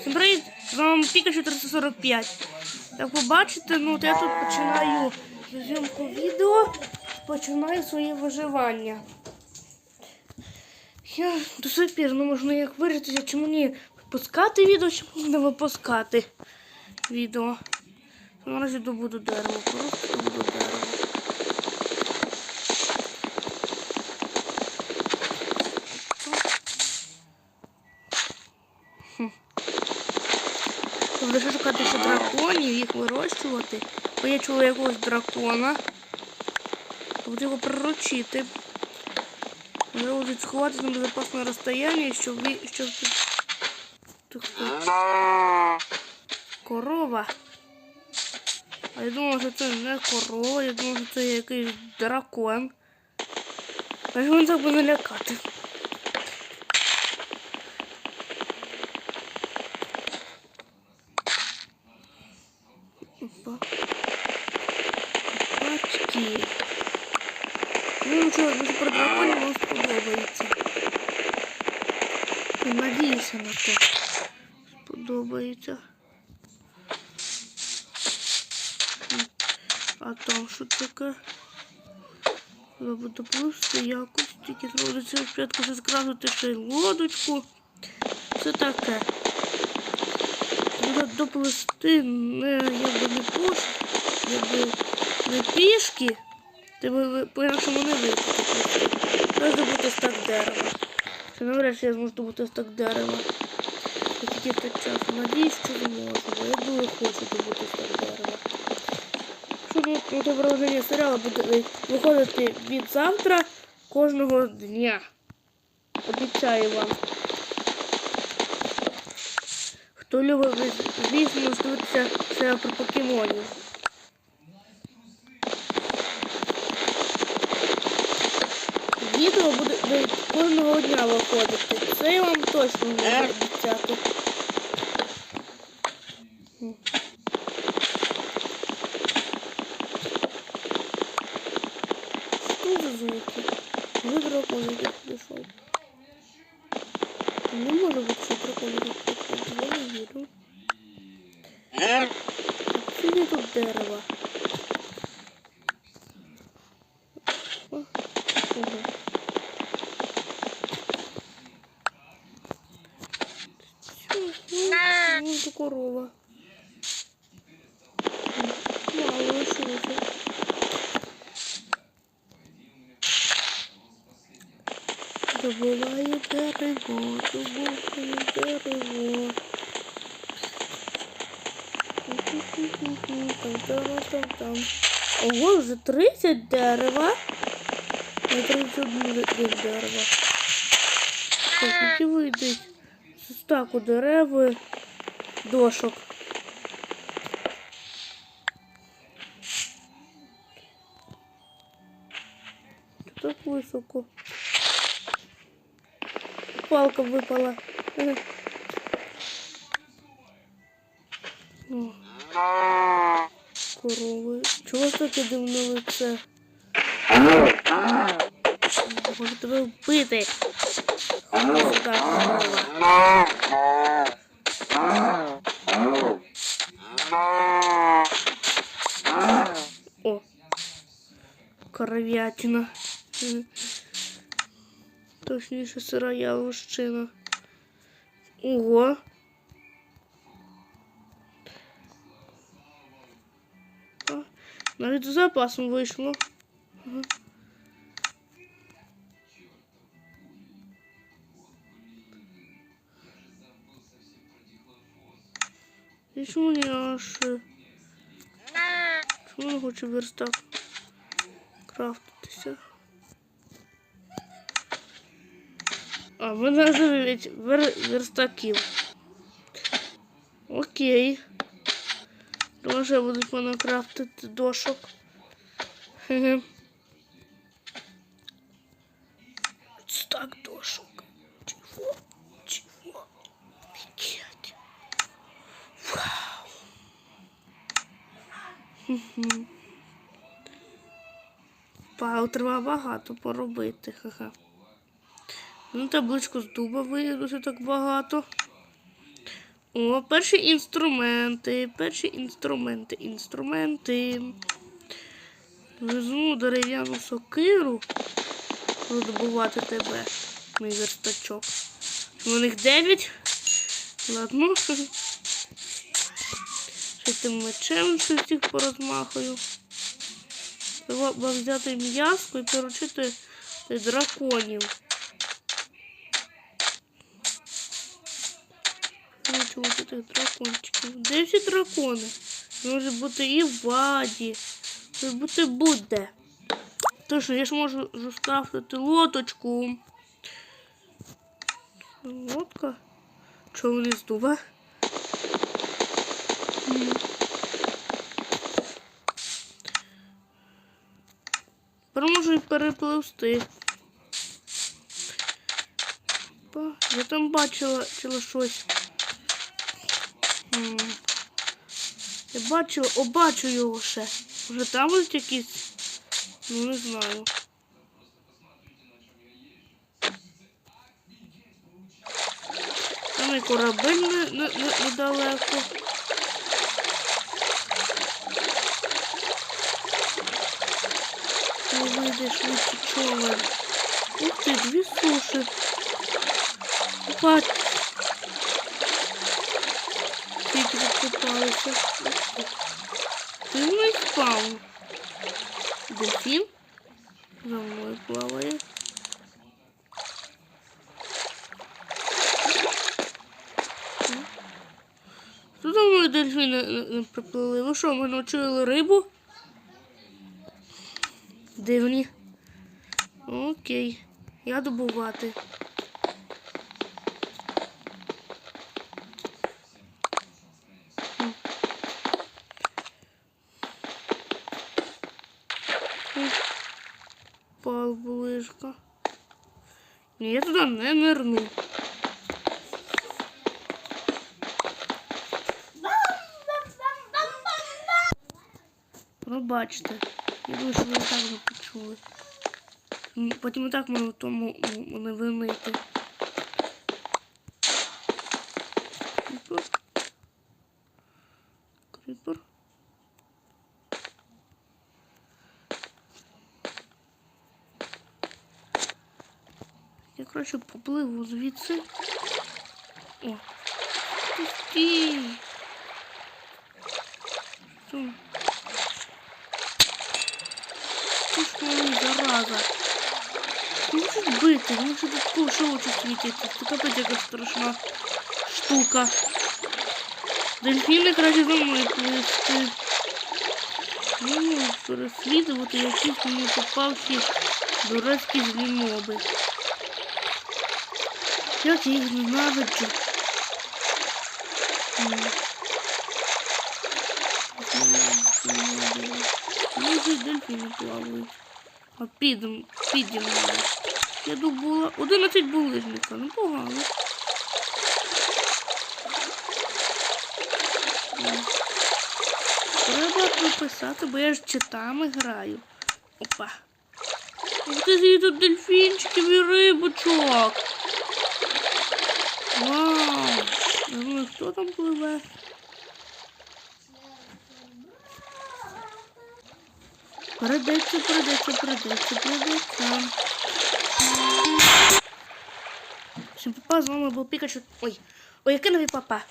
Всім Привіт, з вами Пікачу 345. Як ви бачите, ну я тут починаю зйомку відео, починаю своє виживання. Я до сих пір не можу ніяк вирішитися, чи мені випускати відео, чи не випускати відео. Наразі добуду дерево, просто добуду дерево. Тобто ще шукати ще драконів, їх вирощувати. Бо я чула якогось дракона. Тобто його приручити. Треба буде сховатися на безпечне розстояння, щоб ви. щоб. Корова. А я думала, що це не корова, я думала, що це якийсь дракон. А він так буде лякати. Опа. Бачки. Ну нічого, дуже про драконів вам сподобається. Я надіюся на те. Сподобається. А там що таке? Буде плюси якось, тільки зробиться спочатку ще зкрасити ще лодочку. Це таке. Треба доплести не якби не пуш, якби не пішки, тебе по-іншому не вийти. Треба добути стак дерева. Це навряд чи я зможу добути стак дерева. Я тільки так часу. Надіюсь, що зможу, бо я дуже хочу добути стак дерева. Що ну, продовження серіалу буде виходити від завтра кожного дня. Обіцяю вам. Хто любить, звісно, дивитися серіал про покемонів. Відео буде кожного дня виходити. Це я вам точно можу обіцяти. Що за звуки? Ви дракон якийсь пішов. Не може бути, що дракон не вірю. Скільки тут дерева? О, ого. Ну, це корова. Мало лишилося. Добуваю дерево, добуваю дерево. Ого, вже 30 дерева. На 31 дерева. Скільки вийдуть? З стаку дереви, дошок. Так високо. Палка випала. Корови. Чого таке дивне лице? Може тебе вбити. Сюди, корова. О. Коров'ятина. Точніше сира яловщина. Ого. навіть з запасом вийшло. Ага. І чому не аж... е, Чому не хоче верстак крафтитися? А, ви назовіть вер... верстаків. Окей. Тому що будуть мене крафтити дошок. Стак дошок. Чого? Чого? Офігеть. Вау. Вау, треба багато поробити. Ха-ха. Ну, табличку з дуба виявилося так багато. О, перші інструменти, перші інструменти, інструменти. Візьму дерев'яну сокиру. Добувати тебе, мій верстачок. У них дев'ять. Ладно. Ще тим мечем всіх порозмахую. Треба взяти м'язку і приручити драконів. Приручувати тих дракончиків. Де всі дракони? Може бути і в ваді. Може бути буде. Тож я ж можу ж лодочку. Лодка. Чого вони здува? М. Тепер можу і перепливсти. Я там бачила, бачила щось. Я бачу його ще. Може там ось якісь. Ну не знаю. Там і корабель не, не, не, недалеко. Не вийдеш швидше човен. Ух ти, дві суші. Бач. Тільки закопалися. Ти не спав. Дельфін за мною плаває. За мною дельфіни не, не приплили? Ви що, ми навчили рибу? Дивні. Окей. Я добувати. Ні, я туди не нирну. Пробачте. Я думаю, що ви так вже почули. Потім і так можу в тому м, мене винити. Кріпер. Кріпер. Краще попливу звідси. О. Ти стій. Що? Ти ж мені зараза. Не можуть бити, вони вже тут повше очі світяться. Це капець яка страшна штука. Дельфіни краще плисти. Не можу переслідувати якісь мені попавші дурацькі злі моби. Як я їх ненавиджу. Може дельфіни плавають. А підем, підем. Я думала, 11 булижника, ну погано. Треба прописати, бо я ж читами граю. Опа. Ух ти тут дельфінчиків і рибочок. Вау! Я думаю, хто там пливе? Передеться, передеться, передеться, передеться. Всім папа, з вами був Пікачу. Ой, ой, який новий папа?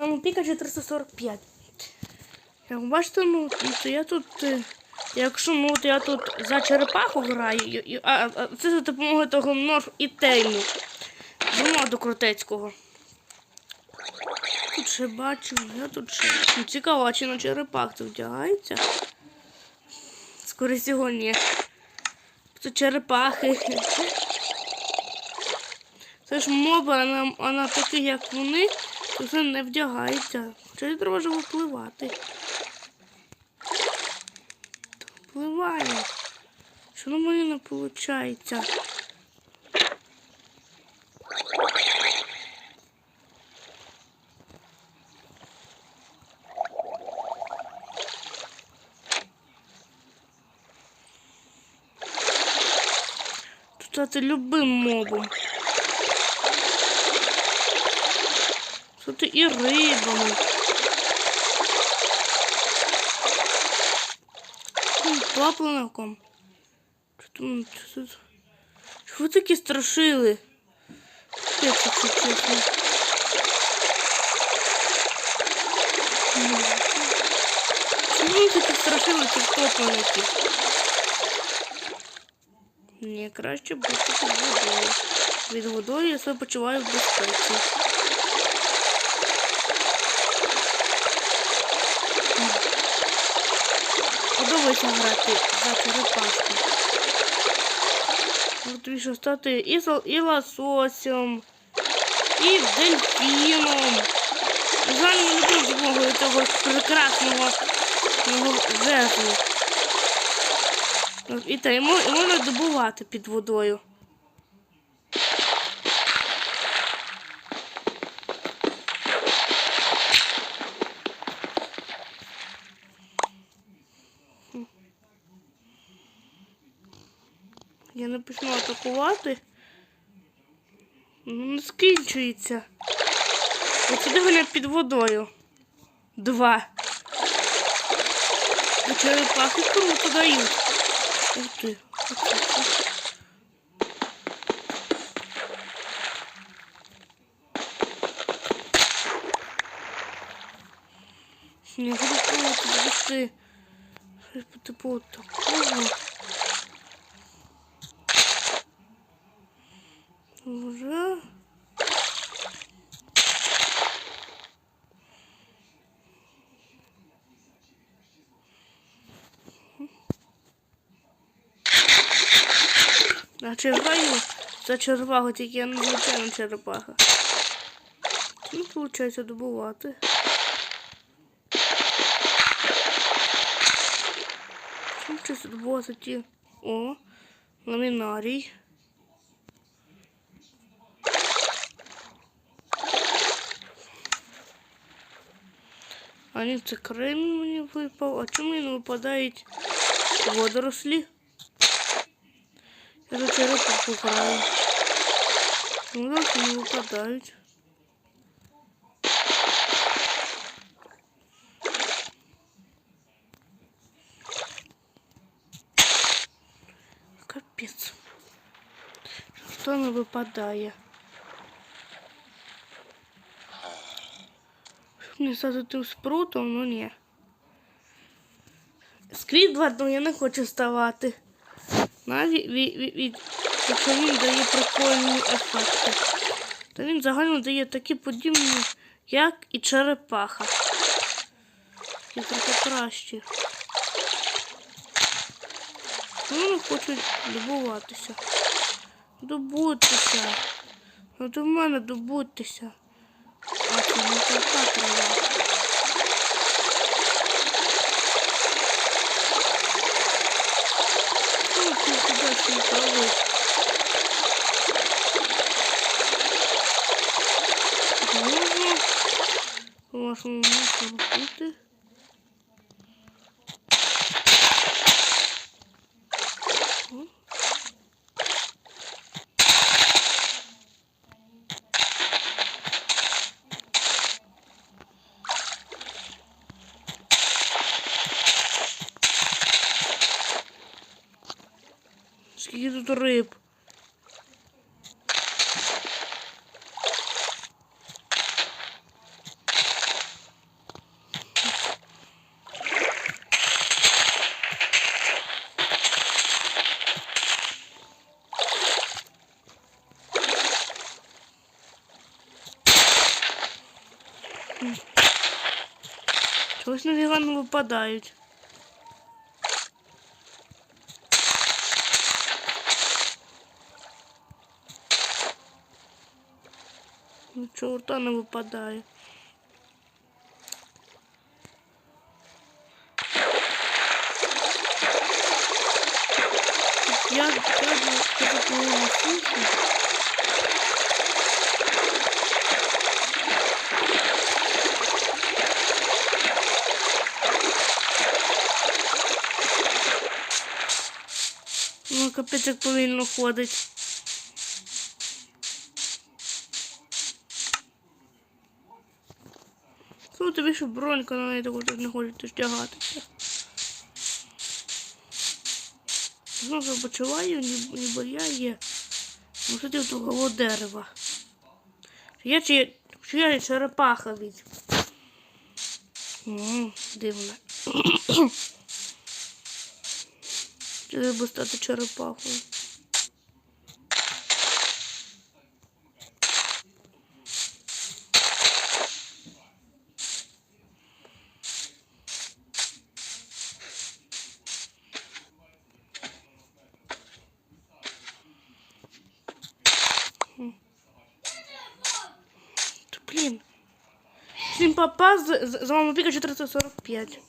З вами Пікачу 345. Як бачите, ну, то я тут. е, Якщо ну, от я тут за черепаху граю, і- а, а це за допомогою того норф і тейму. З моду крутецького. Тут ще бачу, я тут ще. Цікаво, чи на черепах це вдягається? Скоріше всього. Це черепахи. Це ж моба, а на, а як вони, це не вдягається. Хоча треба ж випливати. Впливає. Що на мені не виходить? Стати любим мобом. Тут і рибами. М, Плавленником. Що там? Що тут? Ви такі страшили? Я це чесно. Чому такі страшили ці втопленики? Ні, краще бути під водою. Від водою я себе почуваю в безпеці. Подобається грати за черепашку. От тобі що стати і, і лососем, і дельфіном. Жаль, ми не допомогою цього прекрасного жезлу. І те, і можна добувати під водою. Я не почну атакувати. Не скінчується. Сюди вони під водою. Два. А черепахи круто дають. Ух ти. Оце це. Не буду пробувати довести. Щось по типу от такого. Уже. Наче граю за червагу, тільки я не звичайна черепаха. Не виходить добувати. Щось добувати ті? О, ламінарій. А ні, це крем мені випав. А чому мені не випадають водорослі? Я за черепаху граю. Ну, так не випадають. Капець. Що не випадає? Щоб не стати тим спрутом, ну ні. Сквідвардом я не хочу ставати. Навіть від, якщо він дає прикольні ефекти. То він загально дає такі подібні, як і черепаха. І трохи кращі. Вони хочуть добуватися. Добудьтеся. Ну до мене добудьтеся. А це не така трава. Ну, ти Можно, можно, можно, Можна Скільки тут риб? Чогось не випадають. Нічого рта не випадає. Я я такого не слышу. Ну, капець як повільно ходить. Ну, тобі ще бронька на неї таку не хочете стягатися. Знову почуваю, ні- ніби я є. Ну, сидів того дерева. Я чи, чи я черепаха від. Дивно. Треба стати черепахою? папа, з, з, з вами Піка 445.